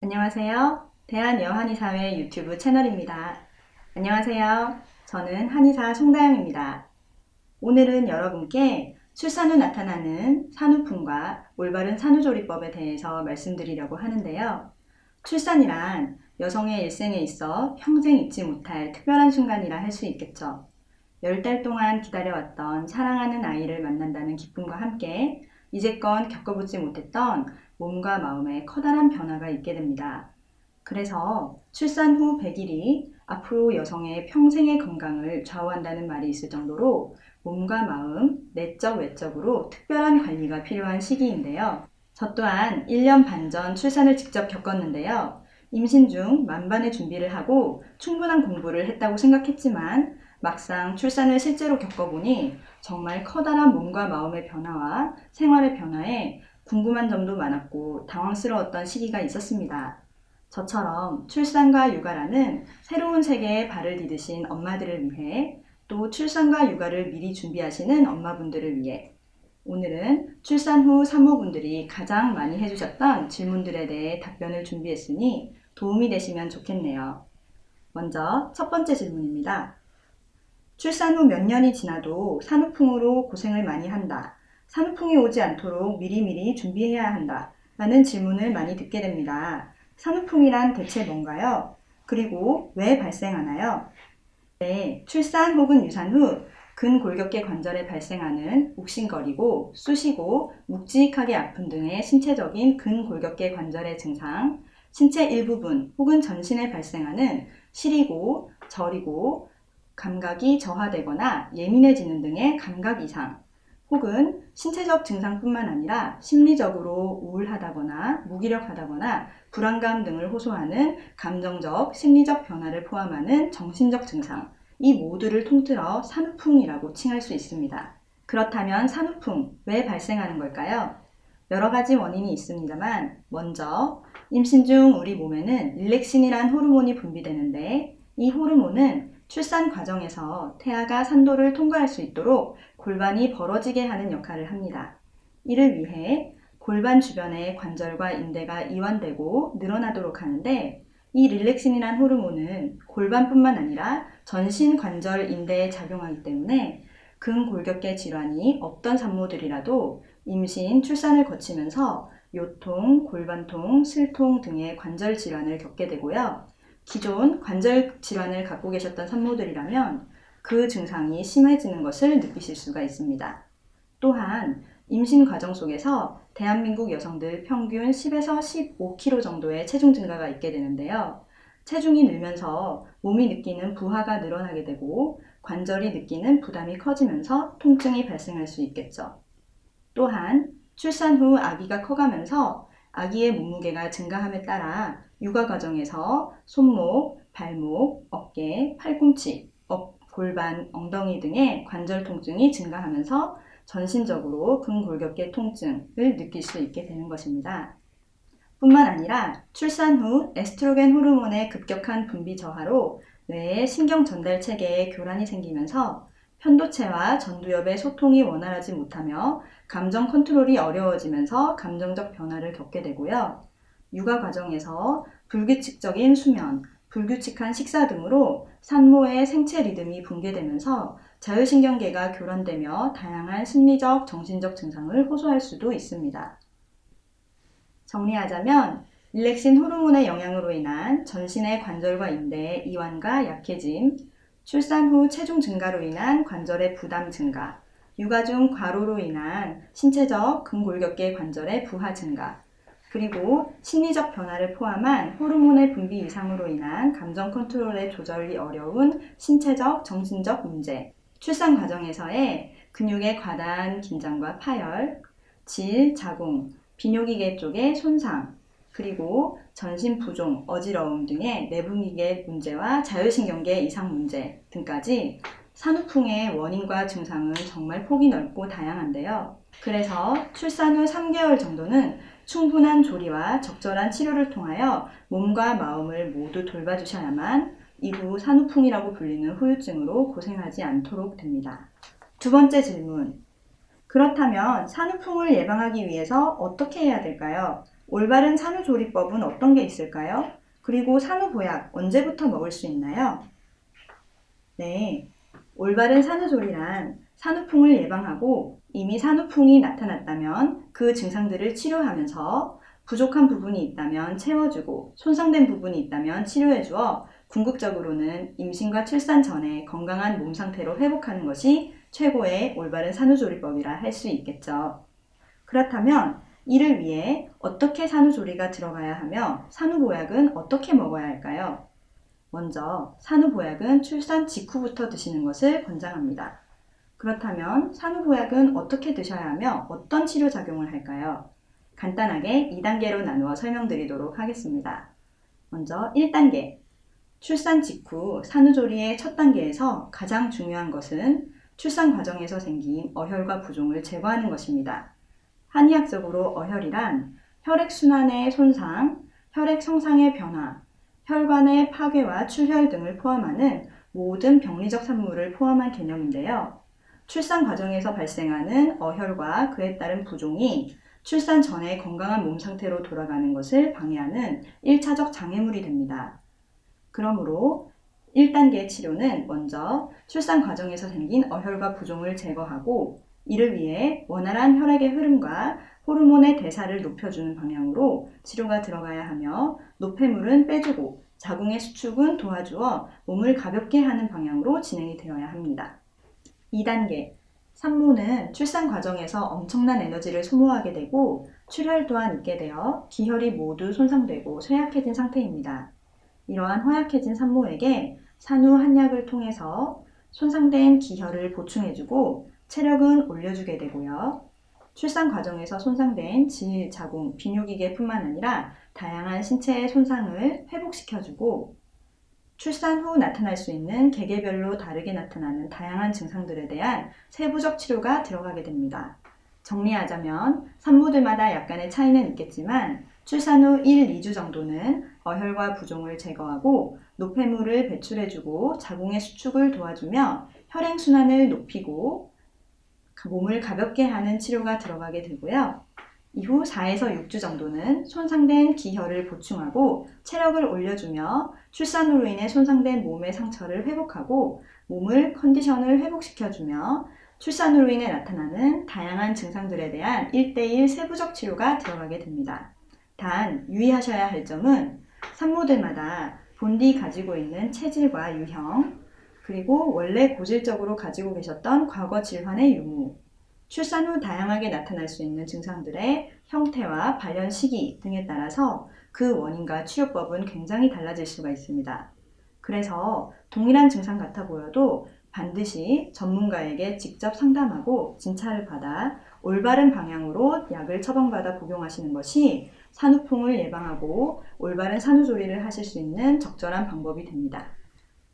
안녕하세요. 대한여한의사회 유튜브 채널입니다. 안녕하세요. 저는 한의사 송다영입니다. 오늘은 여러분께 출산 후 나타나는 산후풍과 올바른 산후조리법에 대해서 말씀드리려고 하는데요. 출산이란 여성의 일생에 있어 평생 잊지 못할 특별한 순간이라 할 수 있겠죠. 열달 동안 기다려왔던 사랑하는 아이를 만난다는 기쁨과 함께 이제껏 겪어보지 못했던 몸과 마음에 커다란 변화가 있게 됩니다. 그래서 출산 후 100일이 앞으로 여성의 평생의 건강을 좌우한다는 말이 있을 정도로 몸과 마음, 내적, 외적으로 특별한 관리가 필요한 시기인데요. 저 또한 1년 반 전 출산을 직접 겪었는데요. 임신 중 만반의 준비를 하고 충분한 공부를 했다고 생각했지만 막상 출산을 실제로 겪어보니 정말 커다란 몸과 마음의 변화와 생활의 변화에 궁금한 점도 많았고 당황스러웠던 시기가 있었습니다. 저처럼 출산과 육아라는 새로운 세계에 발을 디디신 엄마들을 위해 또 출산과 육아를 미리 준비하시는 엄마분들을 위해 오늘은 출산 후 산모분들이 가장 많이 해주셨던 질문들에 대해 답변을 준비했으니 도움이 되시면 좋겠네요. 먼저 첫 번째 질문입니다. 출산 후 몇 년이 지나도 산후풍으로 고생을 많이 한다. 산후풍이 오지 않도록 미리미리 준비해야 한다. 라는 질문을 많이 듣게 됩니다. 산후풍이란 대체 뭔가요? 그리고 왜 발생하나요? 네, 출산 혹은 유산 후 근골격계 관절에 발생하는 욱신거리고 쑤시고 묵직하게 아픈 등의 신체적인 근골격계 관절의 증상, 신체 일부분 혹은 전신에 발생하는 시리고 저리고 감각이 저하되거나 예민해지는 등의 감각 이상, 혹은 신체적 증상뿐만 아니라 심리적으로 우울하다거나 무기력하다거나 불안감 등을 호소하는 감정적, 심리적 변화를 포함하는 정신적 증상, 이 모두를 통틀어 산후풍이라고 칭할 수 있습니다. 그렇다면 산후풍 왜 발생하는 걸까요? 여러 가지 원인이 있습니다만 먼저 임신 중 우리 몸에는 릴렉신이란 호르몬이 분비되는데 이 호르몬은 출산 과정에서 태아가 산도를 통과할 수 있도록 골반이 벌어지게 하는 역할을 합니다. 이를 위해 골반 주변의 관절과 인대가 이완되고 늘어나도록 하는데 이 릴렉신이란 호르몬은 골반뿐만 아니라 전신 관절 인대에 작용하기 때문에 근골격계 질환이 없던 산모들이라도 임신, 출산을 거치면서 요통, 골반통, 슬통 등의 관절 질환을 겪게 되고요. 기존 관절 질환을 갖고 계셨던 산모들이라면 그 증상이 심해지는 것을 느끼실 수가 있습니다. 또한 임신 과정 속에서 대한민국 여성들 평균 10에서 15kg 정도의 체중 증가가 있게 되는데요. 체중이 늘면서 몸이 느끼는 부하가 늘어나게 되고 관절이 느끼는 부담이 커지면서 통증이 발생할 수 있겠죠. 또한 출산 후 아기가 커가면서 아기의 몸무게가 증가함에 따라 육아 과정에서 손목, 발목, 어깨, 팔꿈치, 업, 골반, 엉덩이 등의 관절 통증이 증가하면서 전신적으로 근골격계 통증을 느낄 수 있게 되는 것입니다. 뿐만 아니라 출산 후 에스트로겐 호르몬의 급격한 분비 저하로 뇌의 신경 전달 체계에 교란이 생기면서 편도체와 전두엽의 소통이 원활하지 못하며 감정 컨트롤이 어려워지면서 감정적 변화를 겪게 되고요. 육아 과정에서 불규칙적인 수면, 불규칙한 식사 등으로 산모의 생체 리듬이 붕괴되면서 자율신경계가 교란되며 다양한 심리적, 정신적 증상을 호소할 수도 있습니다. 정리하자면 릴렉신 호르몬의 영향으로 인한 전신의 관절과 인대의 이완과 약해짐, 출산 후 체중 증가로 인한 관절의 부담 증가, 육아 중 과로로 인한 신체적 근골격계 관절의 부하 증가, 그리고 심리적 변화를 포함한 호르몬의 분비 이상으로 인한 감정 컨트롤의 조절이 어려운 신체적, 정신적 문제, 출산 과정에서의 근육의 과다한 긴장과 파열, 질, 자궁, 비뇨기계 쪽의 손상, 그리고 전신 부종, 어지러움 등의 내분기계 문제와 자율신경계 이상 문제 등까지 산후풍의 원인과 증상은 정말 폭이 넓고 다양한데요. 그래서 출산 후 3개월 정도는 충분한 조리와 적절한 치료를 통하여 몸과 마음을 모두 돌봐주셔야만 이후 산후풍이라고 불리는 후유증으로 고생하지 않도록 됩니다. 두 번째 질문. 그렇다면 산후풍을 예방하기 위해서 어떻게 해야 될까요? 올바른 산후조리법은 어떤 게 있을까요? 그리고 산후보약 언제부터 먹을 수 있나요? 네, 올바른 산후조리란 산후풍을 예방하고 이미 산후풍이 나타났다면 그 증상들을 치료하면서 부족한 부분이 있다면 채워주고 손상된 부분이 있다면 치료해 주어 궁극적으로는 임신과 출산 전에 건강한 몸 상태로 회복하는 것이 최고의 올바른 산후조리법이라 할 수 있겠죠. 그렇다면 이를 위해 어떻게 산후조리가 들어가야 하며 산후보약은 어떻게 먹어야 할까요? 먼저 산후보약은 출산 직후부터 드시는 것을 권장합니다. 그렇다면 산후보약은 어떻게 드셔야 하며 어떤 치료 작용을 할까요? 간단하게 2단계로 나누어 설명드리도록 하겠습니다. 먼저 1단계. 출산 직후 산후조리의 첫 단계에서 가장 중요한 것은 출산 과정에서 생긴 어혈과 부종을 제거하는 것입니다. 한의학적으로 어혈이란 혈액순환의 손상, 혈액 성상의 변화, 혈관의 파괴와 출혈 등을 포함하는 모든 병리적 산물을 포함한 개념인데요. 출산 과정에서 발생하는 어혈과 그에 따른 부종이 출산 전에 건강한 몸 상태로 돌아가는 것을 방해하는 1차적 장애물이 됩니다. 그러므로 1단계 치료는 먼저 출산 과정에서 생긴 어혈과 부종을 제거하고 이를 위해 원활한 혈액의 흐름과 호르몬의 대사를 높여주는 방향으로 치료가 들어가야 하며 노폐물은 빼주고 자궁의 수축은 도와주어 몸을 가볍게 하는 방향으로 진행이 되어야 합니다. 2단계 산모는 출산 과정에서 엄청난 에너지를 소모하게 되고 출혈 또한 있게 되어 기혈이 모두 손상되고 쇠약해진 상태입니다. 이러한 허약해진 산모에게 산후 한약을 통해서 손상된 기혈을 보충해주고 체력은 올려주게 되고요. 출산 과정에서 손상된 질, 자궁, 비뇨기계뿐만 아니라 다양한 신체의 손상을 회복시켜주고 출산 후 나타날 수 있는 개개별로 다르게 나타나는 다양한 증상들에 대한 세부적 치료가 들어가게 됩니다. 정리하자면 산모들마다 약간의 차이는 있겠지만 출산 후 1, 2주 정도는 어혈과 부종을 제거하고 노폐물을 배출해주고 자궁의 수축을 도와주며 혈행순환을 높이고 몸을 가볍게 하는 치료가 들어가게 되고요. 이후 4에서 6주 정도는 손상된 기혈을 보충하고 체력을 올려주며 출산으로 인해 손상된 몸의 상처를 회복하고 몸을 컨디션을 회복시켜주며 출산으로 인해 나타나는 다양한 증상들에 대한 1대1 세부적 치료가 들어가게 됩니다. 단 유의하셔야 할 점은 산모들마다 본디 가지고 있는 체질과 유형, 그리고 원래 고질적으로 가지고 계셨던 과거 질환의 유무, 출산 후 다양하게 나타날 수 있는 증상들의 형태와 발현 시기 등에 따라서 그 원인과 치료법은 굉장히 달라질 수가 있습니다. 그래서 동일한 증상 같아 보여도 반드시 전문가에게 직접 상담하고 진찰을 받아 올바른 방향으로 약을 처방받아 복용하시는 것이 산후풍을 예방하고 올바른 산후조리를 하실 수 있는 적절한 방법이 됩니다.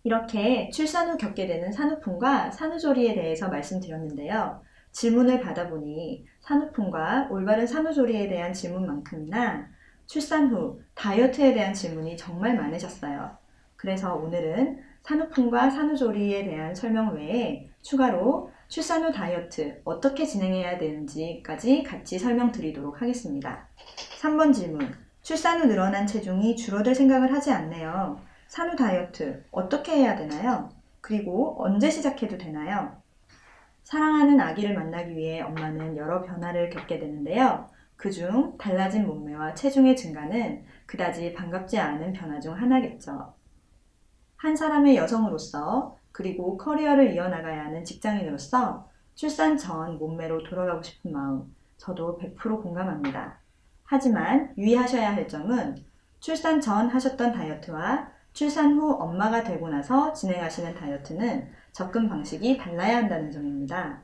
이렇게 출산 후 겪게 되는 산후풍과 산후조리에 대해서 말씀드렸는데요. 질문을 받아보니 산후풍과 올바른 산후조리에 대한 질문만큼이나 출산 후 다이어트에 대한 질문이 정말 많으셨어요. 그래서 오늘은 산후풍과 산후조리에 대한 설명 외에 추가로 출산 후 다이어트 어떻게 진행해야 되는지까지 같이 설명드리도록 하겠습니다. 3번 질문. 출산 후 늘어난 체중이 줄어들 생각을 하지 않네요. 산후 다이어트 어떻게 해야 되나요? 그리고 언제 시작해도 되나요? 사랑하는 아기를 만나기 위해 엄마는 여러 변화를 겪게 되는데요. 그중 달라진 몸매와 체중의 증가는 그다지 반갑지 않은 변화 중 하나겠죠. 한 사람의 여성으로서 그리고 커리어를 이어나가야 하는 직장인으로서 출산 전 몸매로 돌아가고 싶은 마음 저도 100% 공감합니다. 하지만 유의하셔야 할 점은 출산 전 하셨던 다이어트와 출산 후 엄마가 되고 나서 진행하시는 다이어트는 접근 방식이 달라야 한다는 점입니다.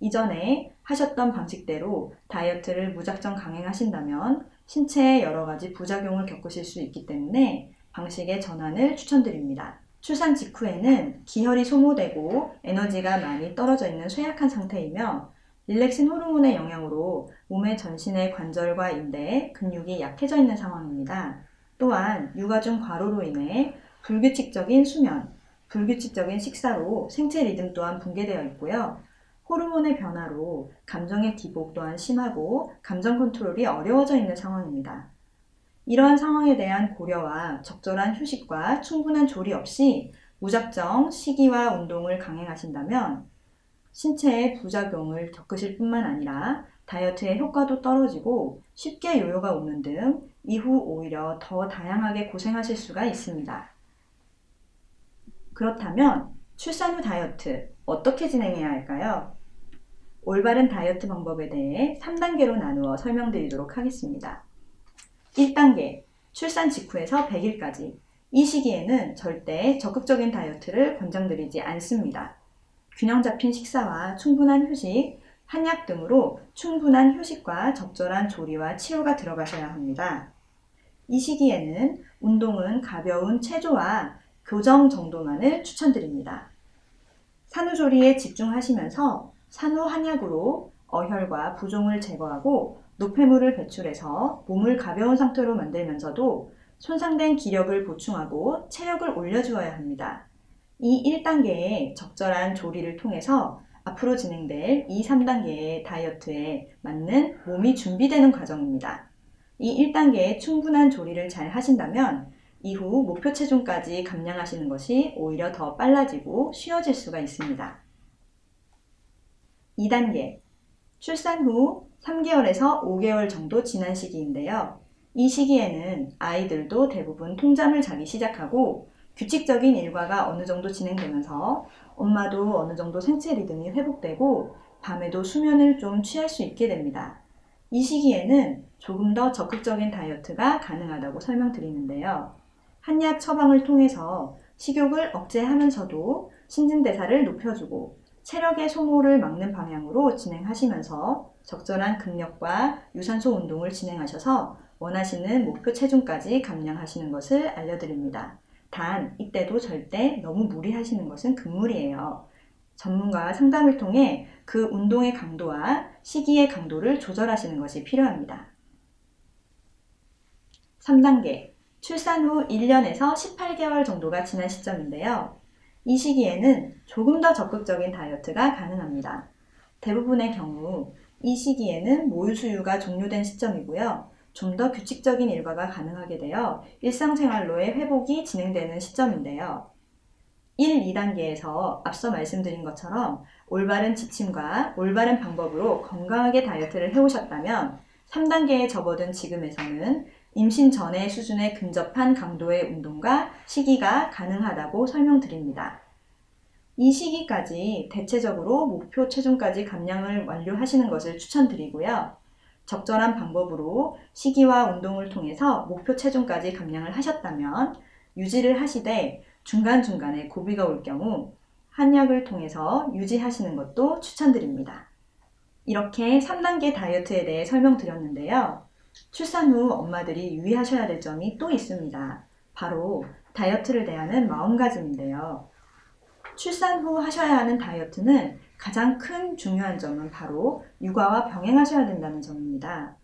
이전에 하셨던 방식대로 다이어트를 무작정 강행하신다면 신체에 여러 가지 부작용을 겪으실 수 있기 때문에 방식의 전환을 추천드립니다. 출산 직후에는 기혈이 소모되고 에너지가 많이 떨어져 있는 쇠약한 상태이며 릴렉신 호르몬의 영향으로 몸의 전신의 관절과 인대, 근육이 약해져 있는 상황입니다. 또한 육아 중 과로로 인해 불규칙적인 수면, 불규칙적인 식사로 생체 리듬 또한 붕괴되어 있고요. 호르몬의 변화로 감정의 기복 또한 심하고 감정 컨트롤이 어려워져 있는 상황입니다. 이러한 상황에 대한 고려와 적절한 휴식과 충분한 조리 없이 무작정 식이와 운동을 강행하신다면 신체의 부작용을 겪으실 뿐만 아니라 다이어트의 효과도 떨어지고 쉽게 요요가 오는 등 이후 오히려 더 다양하게 고생하실 수가 있습니다. 그렇다면 출산 후 다이어트 어떻게 진행해야 할까요? 올바른 다이어트 방법에 대해 3단계로 나누어 설명드리도록 하겠습니다. 1단계, 출산 직후에서 100일까지. 이 시기에는 절대 적극적인 다이어트를 권장드리지 않습니다. 균형 잡힌 식사와 충분한 휴식, 한약 등으로 충분한 휴식과 적절한 조리와 치료가 들어가셔야 합니다. 이 시기에는 운동은 가벼운 체조와 교정 정도만을 추천드립니다. 산후조리에 집중하시면서 산후 한약으로 어혈과 부종을 제거하고 노폐물을 배출해서 몸을 가벼운 상태로 만들면서도 손상된 기력을 보충하고 체력을 올려주어야 합니다. 이 1단계의 적절한 조리를 통해서 앞으로 진행될 2, 3단계의 다이어트에 맞는 몸이 준비되는 과정입니다. 이 1단계의 충분한 조리를 잘 하신다면 이후 목표 체중까지 감량하시는 것이 오히려 더 빨라지고 쉬워질 수가 있습니다. 2단계 출산 후 3개월에서 5개월 정도 지난 시기인데요. 이 시기에는 아이들도 대부분 통잠을 자기 시작하고 규칙적인 일과가 어느 정도 진행되면서 엄마도 어느 정도 생체 리듬이 회복되고 밤에도 수면을 좀 취할 수 있게 됩니다. 이 시기에는 조금 더 적극적인 다이어트가 가능하다고 설명드리는데요. 한약 처방을 통해서 식욕을 억제하면서도 신진대사를 높여주고 체력의 소모를 막는 방향으로 진행하시면서 적절한 근력과 유산소 운동을 진행하셔서 원하시는 목표 체중까지 감량하시는 것을 알려드립니다. 단, 이때도 절대 너무 무리하시는 것은 금물이에요. 전문가와 상담을 통해 그 운동의 강도와 시기의 강도를 조절하시는 것이 필요합니다. 3단계. 출산 후 1년에서 18개월 정도가 지난 시점인데요. 이 시기에는 조금 더 적극적인 다이어트가 가능합니다. 대부분의 경우 이 시기에는 모유 수유가 종료된 시점이고요. 좀 더 규칙적인 일과가 가능하게 되어 일상생활로의 회복이 진행되는 시점인데요. 1, 2단계에서 앞서 말씀드린 것처럼 올바른 지침과 올바른 방법으로 건강하게 다이어트를 해오셨다면 3단계에 접어든 지금에서는 임신 전의 수준에 근접한 강도의 운동과 시기가 가능하다고 설명드립니다. 이 시기까지 대체적으로 목표 체중까지 감량을 완료하시는 것을 추천드리고요. 적절한 방법으로 시기와 운동을 통해서 목표 체중까지 감량을 하셨다면 유지를 하시되 중간중간에 고비가 올 경우 한약을 통해서 유지하시는 것도 추천드립니다. 이렇게 3단계 다이어트에 대해 설명드렸는데요. 출산 후 엄마들이 유의하셔야 될 점이 또 있습니다. 바로 다이어트를 대하는 마음가짐인데요. 출산 후 하셔야 하는 다이어트는 가장 큰 중요한 점은 바로 육아와 병행하셔야 된다는 점입니다.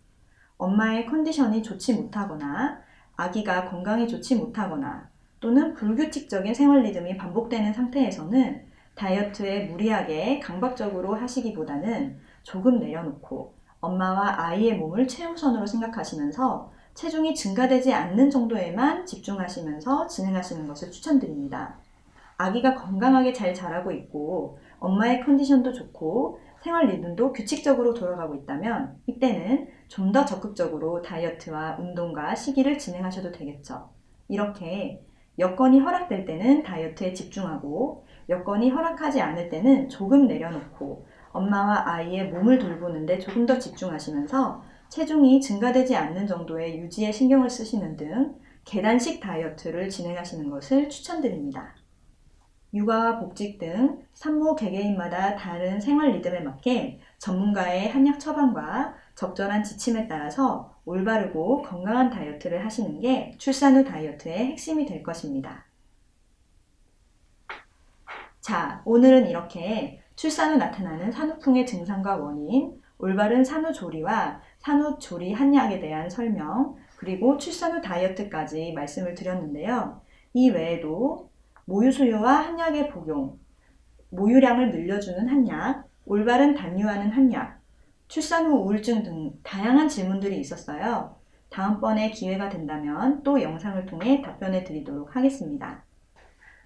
엄마의 컨디션이 좋지 못하거나 아기가 건강이 좋지 못하거나 또는 불규칙적인 생활 리듬이 반복되는 상태에서는 다이어트에 무리하게 강박적으로 하시기보다는 조금 내려놓고 엄마와 아이의 몸을 최우선으로 생각하시면서 체중이 증가되지 않는 정도에만 집중하시면서 진행하시는 것을 추천드립니다. 아기가 건강하게 잘 자라고 있고 엄마의 컨디션도 좋고 생활 리듬도 규칙적으로 돌아가고 있다면 이때는 좀 더 적극적으로 다이어트와 운동과 시기를 진행하셔도 되겠죠. 이렇게 여건이 허락될 때는 다이어트에 집중하고 여건이 허락하지 않을 때는 조금 내려놓고 엄마와 아이의 몸을 돌보는데 조금 더 집중하시면서 체중이 증가되지 않는 정도의 유지에 신경을 쓰시는 등 계단식 다이어트를 진행하시는 것을 추천드립니다. 육아와 복직 등 산모 개개인마다 다른 생활 리듬에 맞게 전문가의 한약 처방과 적절한 지침에 따라서 올바르고 건강한 다이어트를 하시는 게 출산 후 다이어트의 핵심이 될 것입니다. 자, 오늘은 이렇게 출산 후 나타나는 산후풍의 증상과 원인, 올바른 산후조리와 산후조리 한약에 대한 설명, 그리고 출산 후 다이어트까지 말씀을 드렸는데요. 이 외에도 모유 수유와 한약의 복용, 모유량을 늘려주는 한약, 올바른 단유하는 한약, 출산 후 우울증 등 다양한 질문들이 있었어요. 다음번에 기회가 된다면 또 영상을 통해 답변해 드리도록 하겠습니다.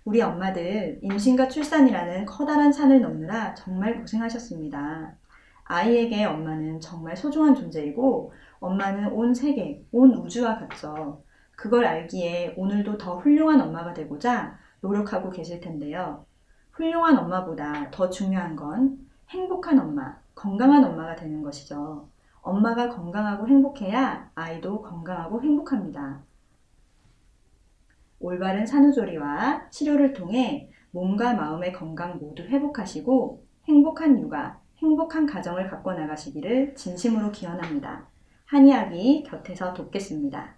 우리 엄마들 임신과 출산이라는 커다란 산을 넘느라 정말 고생하셨습니다. 아이에게 엄마는 정말 소중한 존재이고 엄마는 온 세계, 온 우주와 같죠. 그걸 알기에 오늘도 더 훌륭한 엄마가 되고자 노력하고 계실 텐데요. 훌륭한 엄마보다 더 중요한 건 행복한 엄마, 건강한 엄마가 되는 것이죠. 엄마가 건강하고 행복해야 아이도 건강하고 행복합니다. 올바른 산후조리와 치료를 통해 몸과 마음의 건강 모두 회복하시고 행복한 육아, 행복한 가정을 갖고 나가시기를 진심으로 기원합니다. 한의학이 곁에서 돕겠습니다.